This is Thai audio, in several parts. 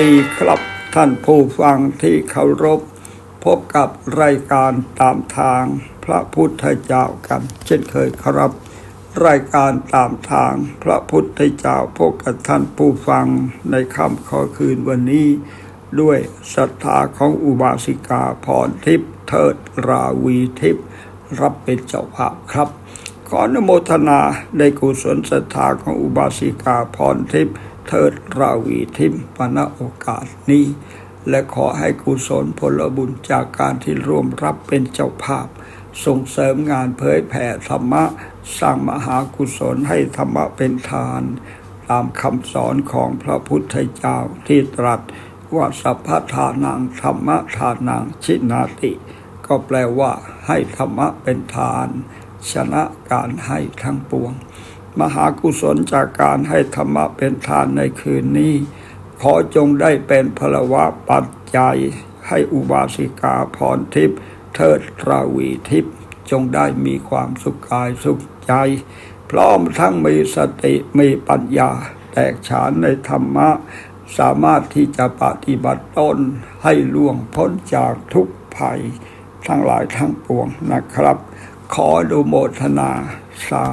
ดีครับท่านผู้ฟังที่เคารพ พบกับรายการตามทางพระพุทธเจ้ากัน เช่นเคยครับ รายการตามทางพระพุทธเจ้าพบกับท่านผู้ฟังในค่ำขอคืนวันนี้ ด้วยศรัทธาของอุบาสิกาพรทิพย์เทิดราวีทิพย์รับเป็นเจ้าภาพครับ ขออนุโมทนาในกุศลศรัทธาของอุบาสิกาพรทิพย์ เทิดราวีทิพย์ปณโอกาสนี้ และขอให้กุศลผลบุญจากการที่ร่วมรับเป็นเจ้าภาพ ส่งเสริมงานเผยแผ่ธรรมะ สร้างมหากุศลให้ธรรมะเป็นทาน ตามคำสอนของพระพุทธเจ้าที่ตรัสว่าสัพพทานังธรรมะทานังชินาติ ก็แปลว่าให้ธรรมะเป็นทาน ชนะการให้ทั้งปวง มหากุศลจากการให้ธรรมะเป็นทานในคืนนี้ ขอจงได้เป็นพลวะปัจจัย ให้อุบาสิกาพรทิพย์เทิดราวีทิพย์จงได้มีความสุขกายสุขใจ พร้อมทั้งมีสติมีปัญญา แตกฉานในธรรมะ สามารถที่จะปฏิบัติตนให้ล่วงพ้นจากทุกภัย ทั้งหลายทั้งปวงนะครับ ขออนุโมทนา สา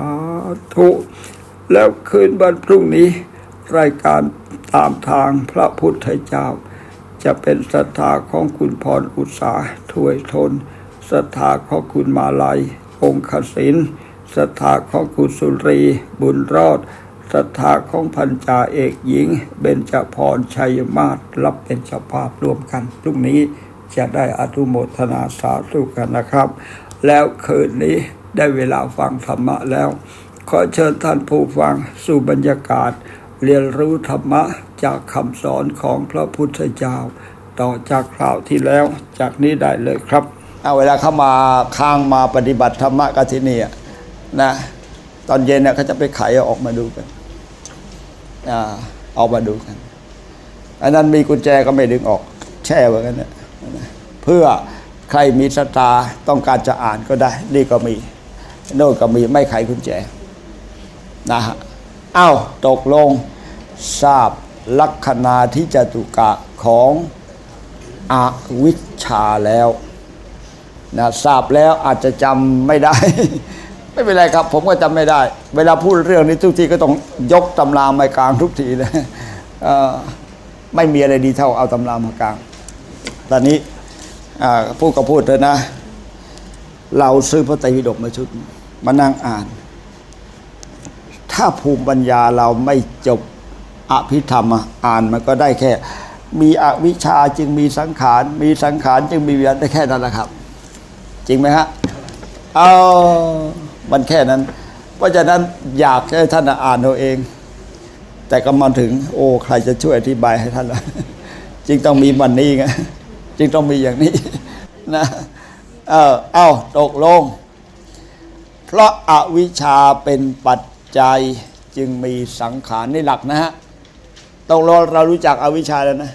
ธุ แล้วคืนวันพรุ่งนี้ รายการตามทางพระพุทธเจ้า จะเป็นศรัทธาของคุณพรอุตสาถวยทนศรัทธาของคุณมาลัย องคศินศรัทธาของคุณสุรี บุญรอดศรัทธาของพันจ่าเอกหญิง เบญจพรชัยมาศรับเป็นเจ้าภาพรวมกันพรุ่งนี้จะได้อนุโมทนาสาธุกันนะครับ แล้วคืนนี้ ได้เวลาฟังธรรมะแล้ว ขอเชิญท่านผู้ฟังสู่บรรยากาศ เรียนรู้ธรรมะจากคำสอนของพระพุทธเจ้า ต่อจากคราวที่แล้วจากนี้ได้เลยครับ เอาเวลาเขามาค้างมาปฏิบัติธรรมะกันที่นี่นะตอนเย็นเนี่ยเขาจะไปไขออกมาดูกันอ่าเอามาดูกัน อันนั้นมีกุญแจก็ไม่ดึงออก แช่ไว้กันเนะเพื่อใครมีสตาต้องการจะอ่านก็ได้ นี่ก็มี โน่นก็มีไม่ไขกุญแจนะฮะอ้าวตกลงทราบลัคนาที่จตุกะของอวิชชาแล้วนะทราบแล้วอาจจะจำไม่ได้ ไม่เป็นไรครับ ผมก็จำไม่ได้ เวลาพูดเรื่องนี้ทุกทีก็ต้องยกตำรามากลางทุกทีเลยไม่มีอะไรดีเท่าเอาตำรามากลาง ตอนนี้พูดก็พูดเถอะนะ เราซื้อพระไตรปิฎกมาชุด มานั่งอ่าน ถ้าภูมิปัญญาเราไม่จบอภิธรรมอะอ่านมันก็ได้แค่ มีอวิชชาจึงมีสังขาร มีสังขารจึงมีวิญญาณได้แค่นั้นแหละครับ จริงไหมฮะเอามันแค่นั้น เพราะฉะนั้นอยากให้ท่านอ่านเอาเอง แต่ก็มาถึง โอ้ใครจะช่วยอธิบายให้ท่านล่ะจึงต้องมีมันนี้ไงจึงต้องมีอย่างนี้นะ เออเอาตกลง เพราะอาวิชชาเป็นปัจจัยจึงมีสังขารในหลักนะฮะตกลงเรารู้จักอวิชชาแล้วนะ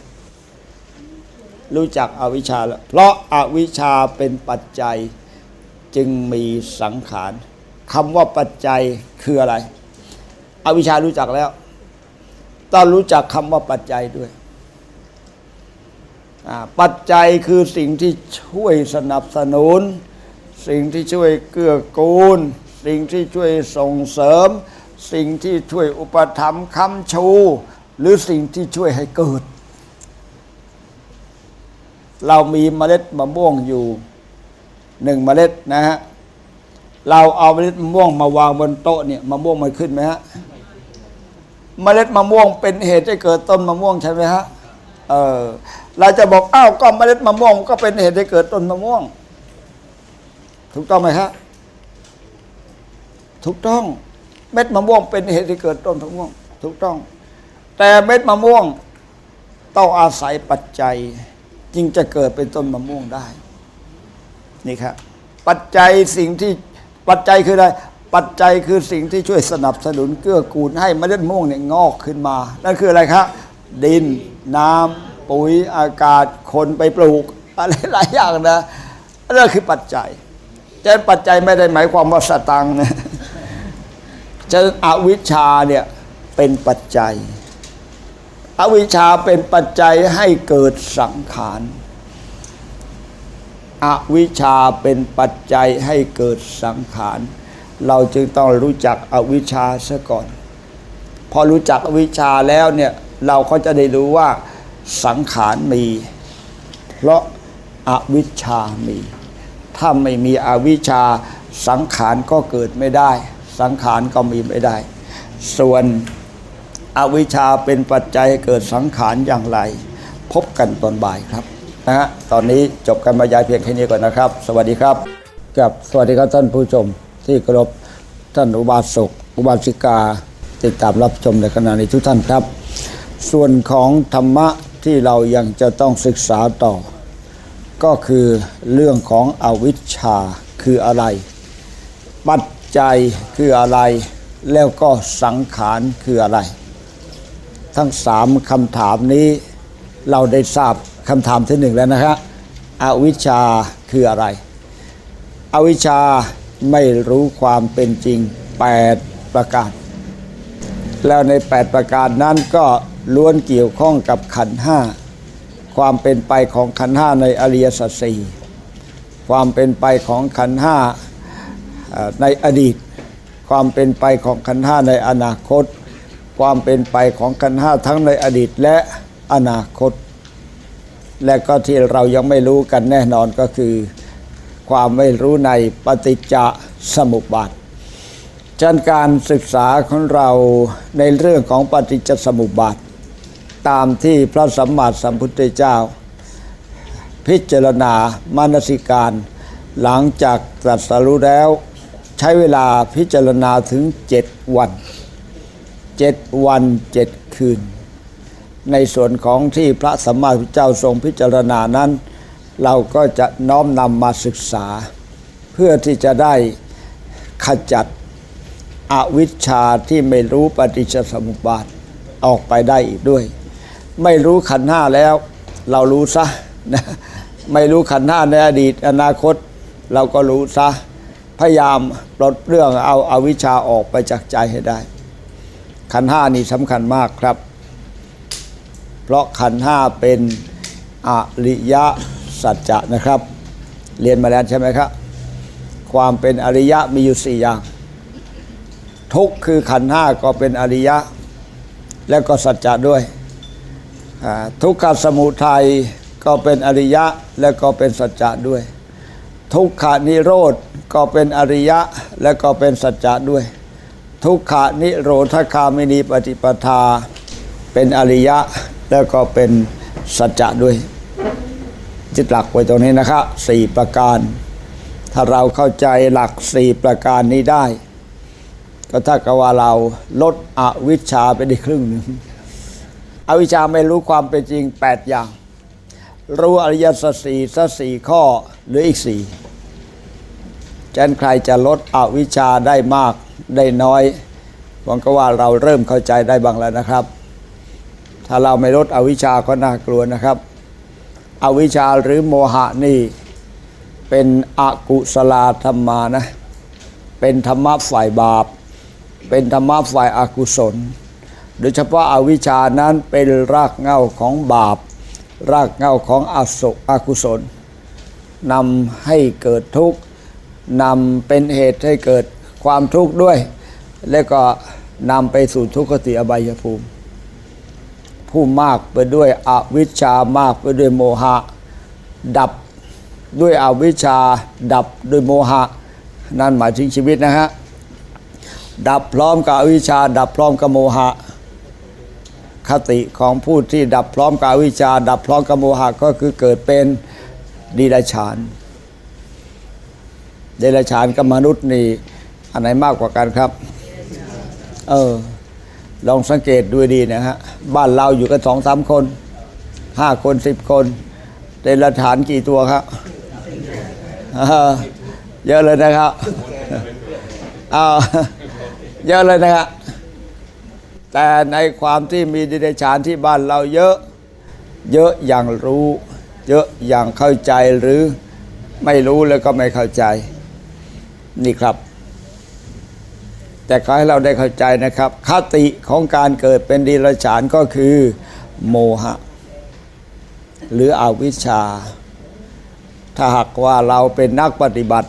รู้จักอวิชชาแล้ว เพราะอาวิชชาเป็นปัจจัยจึงมีสังขารคำว่าปัจจัยคืออะไร อวิชชารู้จักแล้ว ต้องรู้จักคำว่าปัจจัยด้วยปัจจัยคือสิ่งที่ช่วยสนับสนุน สิ่งที่ช่วยเกื้อกูล สิ่งที่ช่วยส่งเสริม สิ่งที่ช่วยอุปถัมภ์ค้ำชู หรือสิ่งที่ช่วยให้เกิด เรามีเมล็ดมะม่วงอยู่หนึ่งเมล็ดนะฮะเราเอาเมล็ดมะม่วงมาวางบนโต๊ะเนี่ยมะม่วงมันขึ้นไหมฮะเมล็ดมะม่วงเป็นเหตุให้เกิดต้นมะม่วงใช่ไหมฮะเออเราจะบอกอ้าวก็เมล็ดมะม่วงก็เป็นเหตุให้เกิดต้นมะม่วง ถูกต้องไหมฮะถูกต้อง เม็ดมะม่วงเป็นเหตุให้เกิดต้นมะม่วง ถูกต้อง แต่เม็ดมะม่วงต้องอาศัยปัจจัย จึงจะเกิดเป็นต้นมะม่วงได้ นี่ครับปัจจัยสิ่งที่ปัจจัยคืออะไรปัจจัยคือสิ่งที่ช่วยสนับสนุนเกื้อกูลให้เมล็ดมะม่วงเนี่ยงอกขึ้นมา นั่นคืออะไรครับดิน น้ำปุ๋ยอากาศคนไปปลูก อะไรหลายอย่างนะนั่นคือปัจจัย แต่ปัจจัยไม่ได้หมายความว่าสตังนะฉะนั้นอวิชชาเนี่ยเป็นปัจจัย อวิชชาเป็นปัจจัยให้เกิดสังขารอวิชชาเป็นปัจจัยให้เกิดสังขาร เราจึงต้องรู้จักอวิชชาซะก่อน พอรู้จักอวิชชาแล้วเนี่ยเราก็จะได้รู้ว่าสังขารมี เพราะอาวิชชามี ถ้าไม่มีอวิชชาสังขารก็เกิดไม่ได้ สังขารก็มีไม่ได้ ส่วนอวิชชาเป็นปัจจัยเกิดสังขารอย่างไร พบกันตอนบ่ายครับนะฮะตอนนี้จบการบรรยายเพียงแค่นี้ก่อนนะครับ สวัสดีครับกับสวัสดีครับท่านผู้ชมที่เคารพท่านอุบาสกอุบาสิกาติดตามรับชมในขณะนี้ทุกท่านครับ ส่วนของธรรมะที่เรายังจะต้องศึกษาต่อ ก็คือเรื่องของอวิชชาคืออะไร ปัจจัยคืออะไร แล้วก็สังขารคืออะไร ทั้งสามคำถามนี้เราได้ทราบคำถามที่หนึ่งแล้วนะครับอวิชชาคืออะไร อวิชชาไม่รู้ความเป็นจริง 8 ประการ แล้วใน 8 ประการนั้นก็ล้วนเกี่ยวข้องกับขันห้า ความเป็นไปของขันธ์ห้าในอริยสัจสี่ความเป็นไปของขันธ์ห้าในอดีต ความเป็นไปของขันธ์ห้าในอนาคต ความเป็นไปของขันธ์ห้าทั้งในอดีตและอนาคต และก็ที่เรายังไม่รู้กันแน่นอนก็คือ ความไม่รู้ในปฏิจจสมุปบาทจันการศึกษาของเราในเรื่องของปฏิจจสมุปบาท ตามที่พระสัมมาสัมพุทธเจ้า พิจารณามานสิการ หลังจากตรัสรู้แล้ว ใช้เวลาพิจารณาถึงเจ็ดวันเจ็ดวันเจ็ดคืน ในส่วนของที่พระสัมมาสัมพุทธเจ้าทรงพิจารณานั้น เราก็จะน้อมนำมาศึกษา เพื่อที่จะได้ขจัดอวิชชาที่ไม่รู้ปฏิจจสมุปบาทออกไปได้อีกด้วย ไม่รู้ขันห้าแล้ว เรารู้ซะนะไม่รู้ขันห้าในอดีต อนาคตเราก็รู้ซะพยายามปลดเรื่องเอาอาวิชชาออกไปจากใจให้ได้ ขันห้านี่สำคัญมากครับ เพราะขันห้าเป็นอริยสัจจะนะครับ เรียนมาแล้วใช่ไหมครับ ความเป็นอริยะมีอยู่สี่อย่าง ทุกคือขันห้าก็เป็นอริยะ แล้วก็สัจจะด้วย ทุกขสมุทัยก็เป็นอริยะแล้วก็เป็นสัจจะด้วย ทุกขานิโรธก็เป็นอริยะแล้วก็เป็นสัจจะด้วย ทุกขานิโรธคามินีปฏิปทา เป็นอริยะแล้วก็เป็นสัจจะด้วยจิตหลักไว้ตรงนี้นะครับสี่ประการ ถ้าเราเข้าใจหลักสี่ประการนี้ได้ ก็ถ้ากับว่าเราลดอวิชชาไปได้ครึ่งหนึ่ง อวิชชาไม่รู้ความเป็นจริง 8 อย่าง รู้อริยสัจสี่สัจสี่ข้อหรืออีกสี่ฉันใครจะลดอวิชชาได้มากได้น้อยหวังก็ว่าเราเริ่มเข้าใจได้บ้างแล้วนะครับ ถ้าเราไม่ลดอวิชชาก็น่ากลัวนะครับ อวิชชาหรือโมหะนี่เป็นอกุศลธรรมานะ เป็นธรรมะฝ่ายบาป เป็นธรรมะฝ่ายอากุศล โดยเฉพาะอาวิชานั้นเป็นรากเหง้าของบาป รากเหง้าของอสุอากุศลนำให้เกิดทุกข์นำเป็นเหตุให้เกิดความทุกข์ด้วย แล้วก็นำไปสู่ทุกขติอบายภูมิ ผู้มากไปด้วยอวิชชามากไปด้วยโมหะ ดับด้วยอวิชชา ดับด้วยโมหะ นั่นหมายถึงชีวิตนะฮะดับพร้อมกับอวิชชา ดับพร้อมกับโมหะ คติของผู้ที่ดับพร้อมกับวิชา ดับพร้อมกับโมหะก็คือเกิดเป็นดีราชานเดรัจฉานกับมนุษย์นี่อันไหนมากกว่ากันครับ เออ ลองสังเกตดูดีนะฮะ บ้านเราอยู่กันสองสามคนห้าคนสิบคนเดรัจฉานกี่ตัวครับเออเยอะเลยนะครับเอาเยอะเลยนะครับ แต่ในความที่มีดรัจฉานที่บ้านเราเยอะ เยอะอย่างรู้ เยอะอย่างเข้าใจหรือไม่รู้แล้วก็ไม่เข้าใจ นี่ครับ แต่ขอให้เราได้เข้าใจนะครับ คติของการเกิดเป็นดีรัจฉานก็คือ โมหะ หรืออวิชชา ถ้าหากว่าเราเป็นนักปฏิบัติ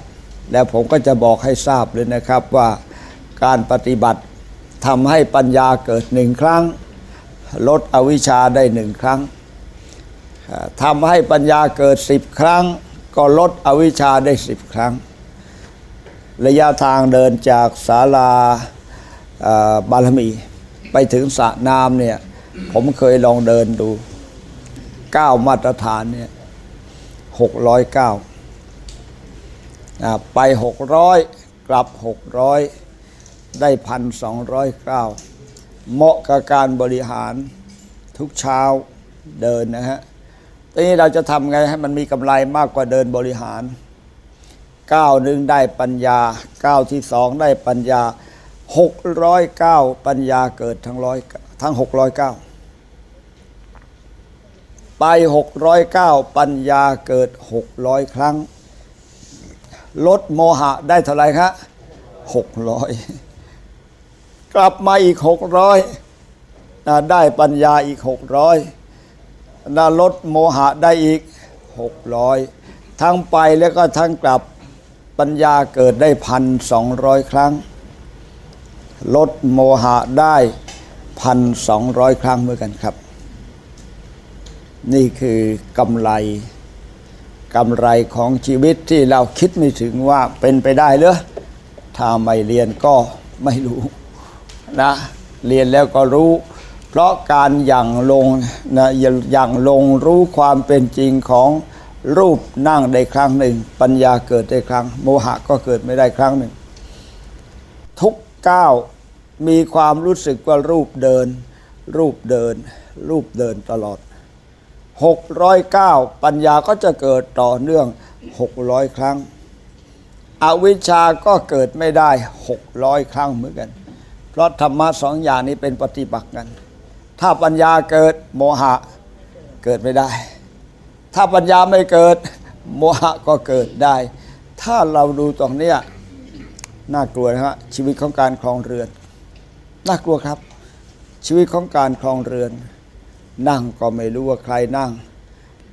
แล้วผมก็จะบอกให้ทราบเลยนะครับว่าการปฏิบัติ ทำให้ปัญญาเกิดหนึ่งครั้ง ลดอวิชชาได้หนึ่งครั้งทำให้ปัญญาเกิดสิบครั้ง ก็ลดอวิชชาได้สิบครั้ง ระยะทางเดินจากศาลาบารมี ไปถึงสระน้ำเนี่ยผมเคยลองเดินดูเก้ามาตรฐานเนี่ยหกร้อยเก้าไปหกร้อยกลับหกร้อย ได้พันสองร้อยเก้าเหมาะกับการบริหารทุกเช้าเดินนะฮะทีนี้เราจะทำไงให้มันมีกำไรมากกว่าเดินบริหารก้าวหนึ่งได้ปัญญาก้าวที่สองได้ปัญญาหกร้อยเก้าปัญญาเกิดทั้งร้อยทั้งหกร้อยเก้าไปหกร้อยเก้าปัญญาเกิดหกร้อยครั้ง ลดโมหะได้เท่าไหร่ครับหกร้อย กลับมาอีกหกร้อยได้ปัญญาอีกหกร้อยลดโมหะได้อีกหกร้อยทั้งไปแล้วก็ทั้งกลับปัญญาเกิดได้พันสองร้อยครั้ง ลดโมหะได้พันสองร้อยครั้งเหมือนกันครับ นี่คือกำไรกำไรของชีวิตที่เราคิดไม่ถึงว่าเป็นไปได้เหรือถ้าไม่เรียนก็ไม่รู้ นะเรียนแล้วก็รู้ เพราะการอย่างลงนะอย่างลงรู้ความเป็นจริงของรูปนั่งได้ครั้งหนึ่ง ปัญญาเกิดได้ครั้ง โมหะก็เกิดไม่ได้ครั้งหนึ่ง ทุกก้าวมีความรู้สึกว่ารูปเดิน รูปเดิน รูปเดินตลอด 609 ปัญญาก็จะเกิดต่อเนื่อง 600 ครั้ง อวิชชาก็เกิดไม่ได้ 600 ครั้งเหมือนกัน เพราะธรรมะสองอย่างนี้เป็นปฏิปักษ์กัน ถ้าปัญญาเกิดโมหะเกิดไม่ได้ ถ้าปัญญาไม่เกิดโมหะก็เกิดได้ ถ้าเราดูตรงเนี้ยน่ากลัวนะฮะชีวิตของการครองเรือน น่ากลัวครับ ชีวิตของการครองเรือน นั่งก็ไม่รู้ว่าใครนั่ง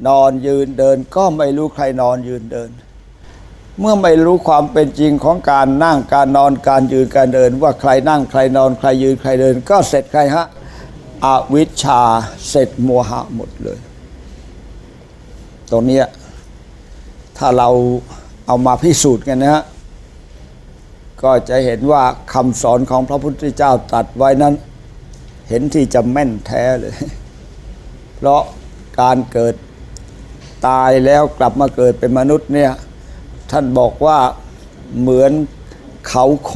นอนยืนเดินก็ไม่รู้ใครนอนยืนเดิน เมื่อไม่รู้ความเป็นจริงของการนั่งการนอนการยืนการเดิน ว่าใครนั่งใครนอนใครยืนใครเดิน ก็เสร็จใครฮะอวิชชาเสร็จโมหะหมดเลย ตรงนี้ถ้าเราเอามาพิสูจน์กันนะฮะก็จะเห็นว่าคำสอนของพระพุทธเจ้าตัดไว้นั้น เห็นที่จะแม่นแท้เลย เพราะการเกิดตายแล้วกลับมาเกิดเป็นมนุษย์เนี่ย ท่านบอกว่าเหมือนเขาโค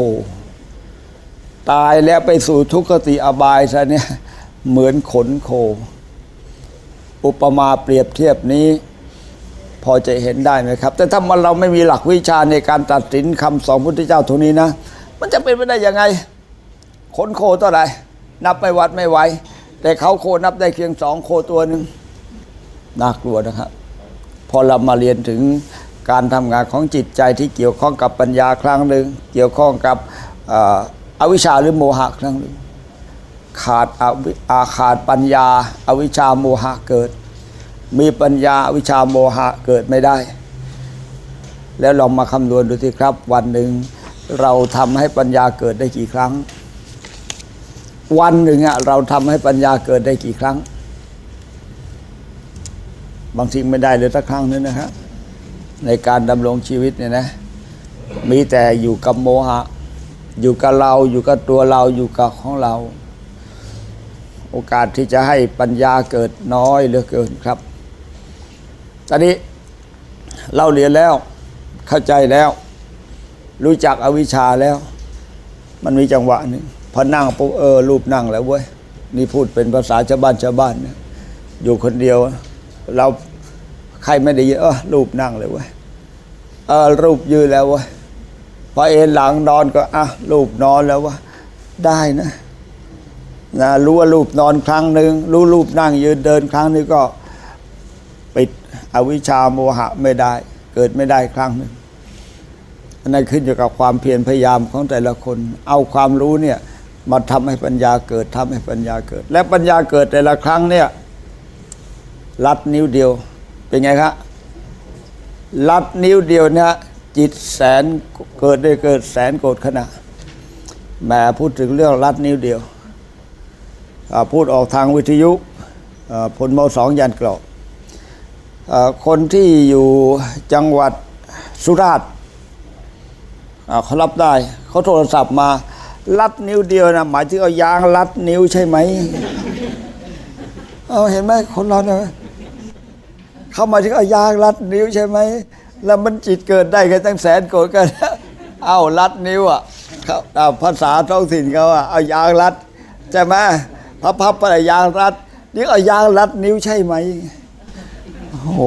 ตายแล้วไปสู่ทุกขติอบายซะเนี่ยเหมือนขนโค อุปมาเปรียบเทียบนี้ พอจะเห็นได้ไหมครับ แต่ถ้ามันเราไม่มีหลักวิชาในการตัดสินคำสอนพุทธเจ้าตรงนี้นะ มันจะเป็นไปได้ยังไง ขนโคเท่าไหร่นับไม่วัดไม่ไหวแต่เขาโคนับได้เพียงสองโคตัวหนึ่งน่ากลัวนะครับ พอเรามาเรียนถึง การทำงานของจิตใจที่เกี่ยวข้องกับปัญญาครั้งหนึ่งเกี่ยวข้องกับอวิชชาหรือโมหะครั้งหนึ่งขาดอวิอาขาดปัญญาอาวิชชาโมหะเกิด มีปัญญาอวิชชาโมหะเกิดไม่ได้ แล้วลองมาคำนวณดูสิครับ วันหนึ่งเราทำให้ปัญญาเกิดได้กี่ครั้ง วันหนึ่งอะเราทำให้ปัญญาเกิดได้กี่ครั้ง บางทีไม่ได้เลยสักครั้งนึงนะฮะ ในการดำรงชีวิตเนี่ยนะ มีแต่อยู่กับโมหะ อยู่กับเราอยู่กับตัวเราอยู่กับของเรา โอกาสที่จะให้ปัญญาเกิดน้อยเหลือเกินครับ ตอนนี้เราเรียนแล้วเข้าใจแล้ว รู้จักอวิชชาแล้ว มันมีจังหวะหนึ่งพอนั่งปุ๊บเออรูปนั่งแล้วเว้ยนี่พูดเป็นภาษาชาวบ้านชาวบ้านนี่ยอยู่คนเดียว เรา ใครไม่ได้ยินเออรูปนั่งเลยเว้ยเออรูปยืนแล้วเว้ยพอเอนหลังนอนก็อะรูปนอนแล้ววะได้นะนะรู้ว่ารูปนอนครั้งหนึ่งรู้รูปนั่งยืนเดินครั้งนึงก็ปิดอวิชชาโมหะไม่ได้ เกิดไม่ได้ครั้งหนึ่งอันนั้นขึ้นอยู่กับความเพียรพยายามของแต่ละคน เอาความรู้เนี่ยมาทำให้ปัญญาเกิดทำให้ปัญญาเกิด และปัญญาเกิดแต่ละครั้งเนี่ยลัดนิ้วเดียว เป็นไงครับลัดนิ้วเดียวเนะจิตแสนเกิดได้เกิดแสนโกรธขณะแหม่พูดถึงเรื่องลัดนิ้วเดียว พูดออกทางวิทยุพลมสองยันกรอบคนที่อยู่จังหวัดสุราษฎร์เขารับได้ เขาโทรศัพท์มาลัดนิ้วเดียวนะหมายถึงเอายางลัดนิ้วใช่ไหมเอาเห็นไหมคนเราเนี่ย เข้ามาถึงเอายางรัดนิ้วใช่ไหม แล้วมันจิตเกิดได้กันตั้งแสนโกรธกันเอารัดนิ้วอะเขาภาษาท้องถิ่นเขาอะเอายางรัดใช่ไหมพับพับไปเอายางรัดนี่เอายางรัดนิ้วใช่ไหมโอ้โห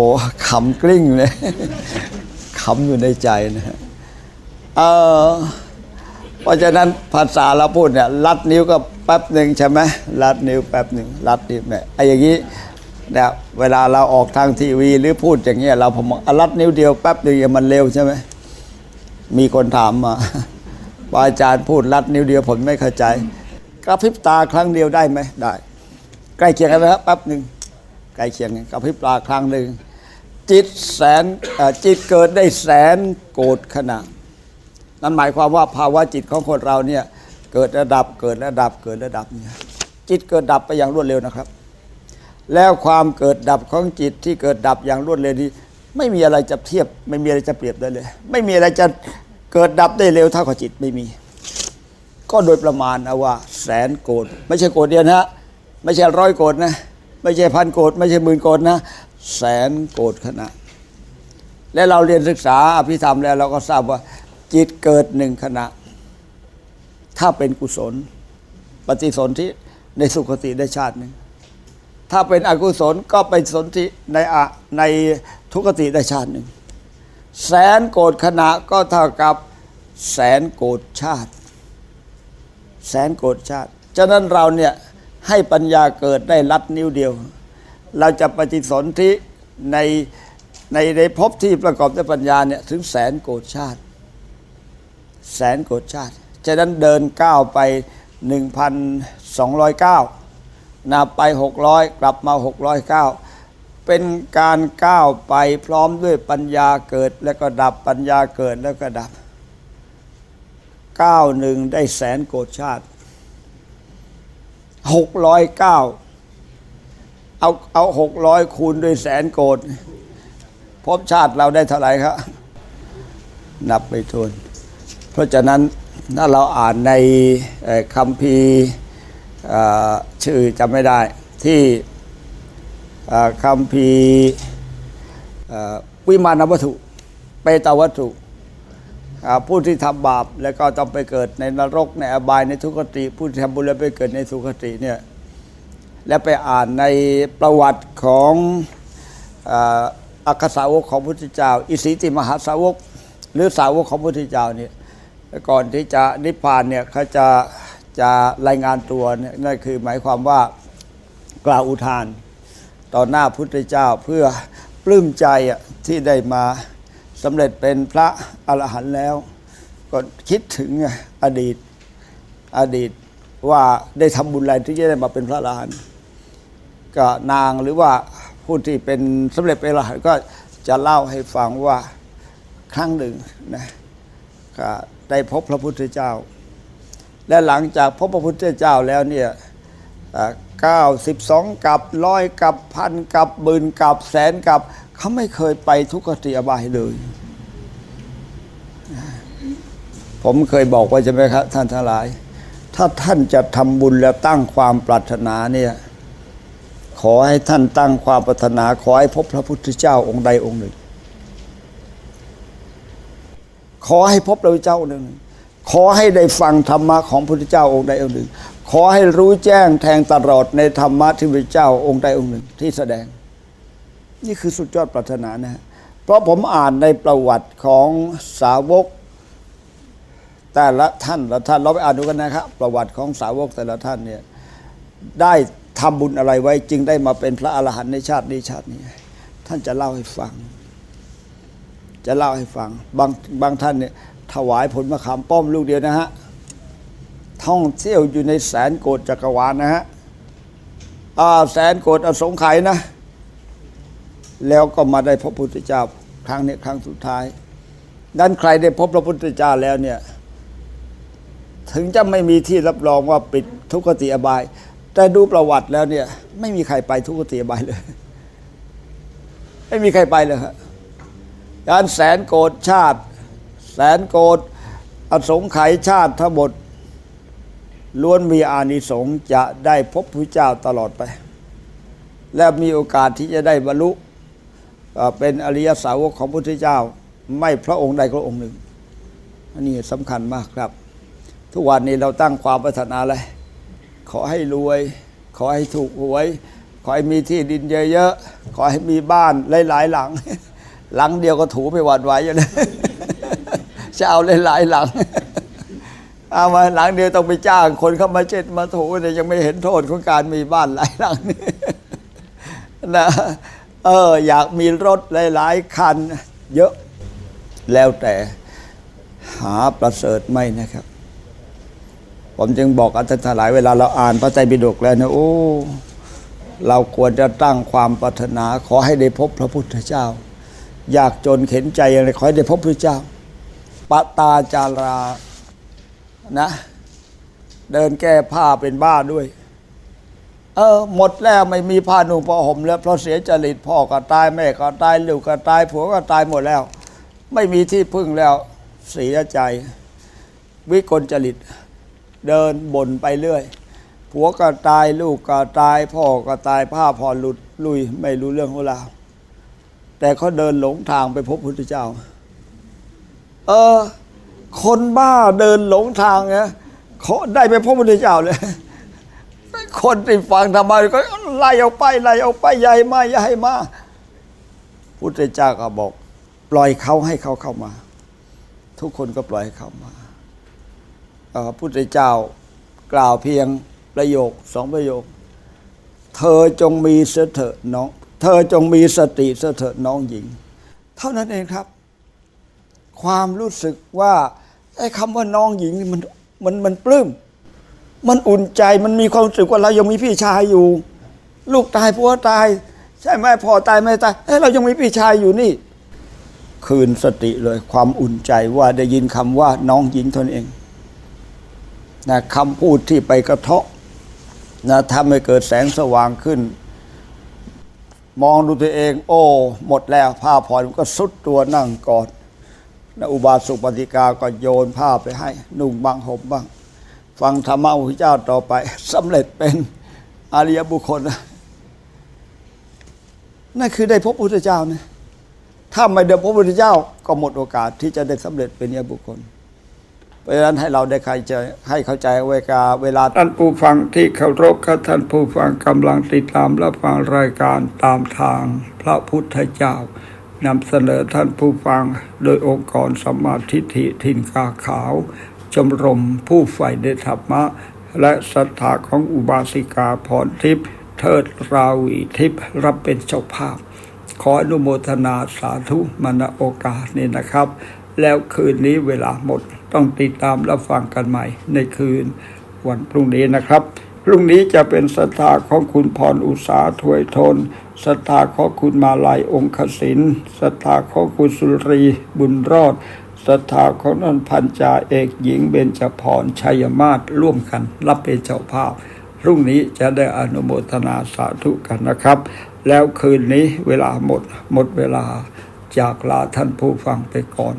ขำกลิ้งเลยขำอยู่ในใจนะเออเพราะฉะนั้นภาษาเราพูดเนี่ยรัดนิ้วก็แป๊บหนึ่งใช่ไหมรัดนิ้วแป๊บหนึ่งรัดนิ้วเนี่ยไอ้อย่างนี้ นี่ยเวลาเราออกทางทีวี หรือพูดอย่างเงี้ยเราผมอกอะรัดนิ้วเดียวแป๊บหนึ่งมันเร็วใช่ไหมมีคนถามมาว่าอาจารย์พูดรัดนิ้วเดียวผมไม่เข้าใจ กระพริบตาครั้งเดียวได้ไหมได้ ใกล้เคียงกันไหมครับแป๊บหนึ่งใกล้เคียงกันกระพริบตาครั้งหนึ่งจิตแสนจิตเกิดได้แสนโกรธขณะนั่นหมายความว่าภาวะจิตของคนเราเนี่ยเกิดระดับเกิดระดับเกิดระดับเนี่ยจิตเกิดดับไปอย่างรวดเร็วนะครับ แล้วความเกิดดับของจิตที่เกิดดับอย่างรวดเร็วนี้ ไม่มีอะไรจะเทียบ ไม่มีอะไรจะเปรียบได้เลย ไม่มีอะไรจะเกิดดับได้เร็วเท่ากับจิตไม่มี ก็โดยประมาณเอาว่า แสนโกรธไม่ใช่โกรธเดียวนะฮะไม่ใช่ร้อยโกรธนะ ไม่ใช่พันโกรธไม่ใช่หมื่นโกรธนะ แสนโกรธขณะ และเราเรียนศึกษาอภิธรรมแล้วเราก็ทราบว่า จิตเกิดหนึ่งขณะ ถ้าเป็นกุศล ปฏิสนธิในสุคติได้ชาติหนึ่ง ถ้าเป็นอกุศลก็ไปสนธิในอะในทุกติได้ชาติหนึ่ง แสนโกรธขณะก็เท่ากับแสนโกรธชาติ แสนโกรธชาติ ฉะนั้นเราเนี่ยให้ปัญญาเกิดได้ลัดนิ้วเดียว เราจะปฏิสนธิในในในภพที่ประกอบด้วยปัญญาเนี่ยถึงแสนโกรธชาติ แสนโกรธชาติ ฉะนั้นเดินก้าวไป 1,209 นาไป 600 กลับมา 609 เป็นการก้าวไปพร้อมด้วยปัญญาเกิดแล้วก็ดับปัญญาเกิดแล้วก็ดับก้าวหนึ่งได้แสนโกรธชาติ 609 เอาเอา 600 คูณด้วยแสนโกรธภพชาติเราได้เท่าไหร่ครับ นับไม่ถ้วน เพราะฉะนั้นถ้าเราอ่านในคำพี ชื่อจำไม่ได้ที่คำพีวิมานวัตถุเปตวัตถุผู้ที่ทำบาปแล้วก็ต้องไปเกิดในนรกในอบายในทุกขติผู้ที่ทำบุญแล้วไปเกิดในสุคติเนี่ยแล้วไปอ่านในประวัติของอักขสาวกของพุทธเจ้า อิสิติมหาสาวก หรือสาวกของพุทธเจ้าเนี่ยก่อนที่จะนิพพานเนี่ยเขาจะ จะรายงานตัวเนี่ยนั่นคือหมายความว่ากล่าวอุทาน ต่อหน้าพุทธเจ้าเพื่อปลื้มใจที่ได้มาสำเร็จเป็นพระอรหันต์แล้ว ก็คิดถึงอดีตอดีตว่าได้ทำบุญอะไรที่จะได้มาเป็นพระอรหันต์ก็นางหรือว่าผู้ที่เป็นสำเร็จเป็นอรหันต์ก็จะเล่าให้ฟังว่าครั้งหนึ่งนะได้พบพระพุทธเจ้า และหลังจากพบพระพุทธเจ้าแล้วเนี่ยเก้าสิบสองกับร้อยกับพันกับหมื่นกับแสนกับเขาไม่เคยไปทุกขติอบายเลย ผมเคยบอกไว้ใช่ไหมครับท่านทั้งหลาย ถ้าท่านจะทำบุญแล้วตั้งความปรารถนาเนี่ยขอให้ท่านตั้งความปรารถนา ขอให้พบพระพุทธเจ้าองค์ใดองค์หนึ่ง ขอให้พบพระพุทธเจ้าองค์หนึ่ง ขอให้ได้ฟังธรรมะของพระพุทธเจ้าองค์ใดองค์หนึ่ง ขอให้รู้แจ้งแทงตลอดในธรรมะที่พระพุทธเจ้าองค์ใดองค์หนึ่งที่แสดง นี่คือสุดยอดปรารถนานะฮะเพราะผมอ่านในประวัติของสาวกแต่ละท่านละท่านเราไปอ่านดูกันนะครับ ประวัติของสาวกแต่ละท่านเนี่ยได้ทำบุญอะไรไว้จึงได้มาเป็นพระอรหันต์ในชาตินี้ชาตินี้ ท่านจะเล่าให้ฟัง จะเล่าให้ฟังบางบางท่านเนี่ย ถวายผลมะขามป้อมลูกเดียวนะฮะท่องเที่ยวอยู่ในแสนโกดจักรวาลนะฮะอาแสนโกดอสงไขยนะ แล้วก็มาได้พระพุทธเจ้าครั้งนี้ครั้งสุดท้ายดันใครได้พบพระพุทธเจ้าแล้วเนี่ย ถึงจะไม่มีที่รับรองว่าปิดทุกขติอบาย แต่ดูประวัติแล้วเนี่ย ไม่มีใครไปทุกขติอบายเลย ไม่มีใครไปเลยครับการแสนโกดชาติ แสนโกดอสงไขยชาติทั้งหมดล้วนมีอานิสงส์จะได้พบพระเจ้าตลอดไป และมีโอกาสที่จะได้บรรลุเป็นอริยสาวกของพระพุทธเจ้า ไม่พระองค์ใดก็องค์หนึ่ง อันนี้สำคัญมากครับ ทุกวันนี้เราตั้งความปรารถนาอะไร ขอให้รวย ขอให้ถูกหวย ขอให้มีที่ดินเยอะๆ ขอให้มีบ้านหลายๆหลัง หลังเดียวก็ถูไปหวัดไหวอยู่เลย จะเอาหลายๆหลัง เอามาหลังเดียวต้องไปจ้าง คนเข้ามาเช็ดมาถูเนี่ยยังไม่เห็นโทษของการมีบ้านหลายหลังนี่นะเอออยากมีรถหลายๆคัน เยอะแล้วแต่หาประเสริฐไม่นะครับ ผมจึงบอกอาจารย์ทั้งหลายเวลาเราอ่านพระไตรปิฎกแล้วเนี่ยโอ้เราควรจะตั้งความปรารถนา ขอให้ได้พบพระพุทธเจ้า อยากจนเข็นใจอะไรขอให้ได้พบพระเจ้า ปตาจารานะ เดินแก้ผ้าเป็นบ้าด้วย เออหมดแล้วไม่มีผ้านุ่งผ้าห่มแล้วเพราะเสียจริตพ่อก็ตายแม่ก็ตายลูกก็ตายผัวก็ตายหมดแล้ว ไม่มีที่พึ่งแล้วเสียใจ วิกลจริต เดินบ่นไปเรื่อยผัวก็ตายลูกก็ตาย พ่อก็ตายผ้าผ่อนหลุดลุยไม่รู้เรื่องของเราแต่เขาเดินหลงทางไปพบพุทธเจ้า เออ คนบ้าเดินหลงทางเนี่ยเขาได้ไปพบพุทธเจ้าเลย คนที่ฟังธรรมะก็ไล่เอาไปไล่เอาไปใหญ่มาใหญ่มาพุทธเจ้าก็บอก ปล่อยเขาให้เขาเข้ามา ทุกคนก็ปล่อยให้เข้ามาพุทธเจ้ากล่าวเพียงประโยคสองประโยค เธอจงมีเสถน้อง เธอจงมีสติเสถิดน้องหญิง เท่านั้นเองครับ ความรู้สึกว่าไอ้คำว่าน้องหญิงนี่มันมันมันปลื้มมันอุ่นใจมันมีความรู้สึกว่าเรายังมีพี่ชายอยู่ ลูกตายผัวตาย ใช่ไหมพ่อตายไม่ตายเอ้เรายังมีพี่ชายอยู่นี่ คืนสติเลยความอุ่นใจว่าได้ยินคำว่าน้องหญิงตนเองนะคำพูดที่ไปกระเทาะนะทำให้เกิดแสงสว่างขึ้น มองดูตัวเอง โอ้ หมดแล้วผ้าผ่อนก็สุดตัวนั่งกอด อุบาสกปฏิกาก็โยนผ้าไปให้ นุ่งบางห่มบ้าง ฟังธรรมะพระเจ้าต่อไปสำเร็จเป็นอริยบุคคลนะนั่นคือได้พบพระพุทธเจ้านะถ้าไม่ได้พบพระพุทธเจ้าก็หมดโอกาสที่จะได้สำเร็จเป็นอริยบุคคล เพราะฉะนั้นให้เราได้ใครจะให้เข้าใจเวลาเวลาท่านผู้ฟังที่เคารพครับท่านผู้ฟังกำลังติดตามรับฟังรายการตามทางพระพุทธเจ้า นำเสนอท่านผู้ฟังโดยองค์กรสมาทิฏฐิทินกาขาว ชมรมผู้ใฝ่ในธรรมะ และศรัทธาของอุบาสิกาพรทิพย์เทิดราวีทิพย์รับเป็นเจ้าภาพ ขออนุโมทนาสาธุมาณโอกาสนี้นะครับ แล้วคืนนี้เวลาหมดต้องติดตามรับฟังกันใหม่ในคืนวันพรุ่งนี้นะครับ พรุ่งนี้จะเป็นศรัทธาของคุณพรอุษาถวยทน ศรัทธาขอคุณมาลายองคศินศรัทธาขอคุณสุรีบุญรอดศรัทธาของนันพันจาเอกหญิงเบญจพรชัยมาศร่วมกัน รับเป็นเจ้าภาพพรุ่งนี้จะได้อนุโมทนาสาธุกันนะครับ แล้วคืนนี้เวลาหมดหมดเวลาจากลาท่านผู้ฟังไปก่อน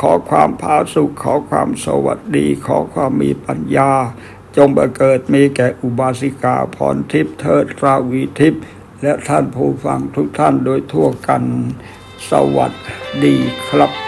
ขอความผาสุขขอความสวัสดี ขอความมีปัญญา จงบังเกิดมีแก่อุบาสิกาพรทิพย์เทิดราวีทิพย์ และท่านผู้ฟังทุกท่านโดยทั่วกัน สวัสดีครับ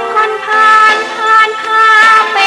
คนผ่านผ่านผ่าไป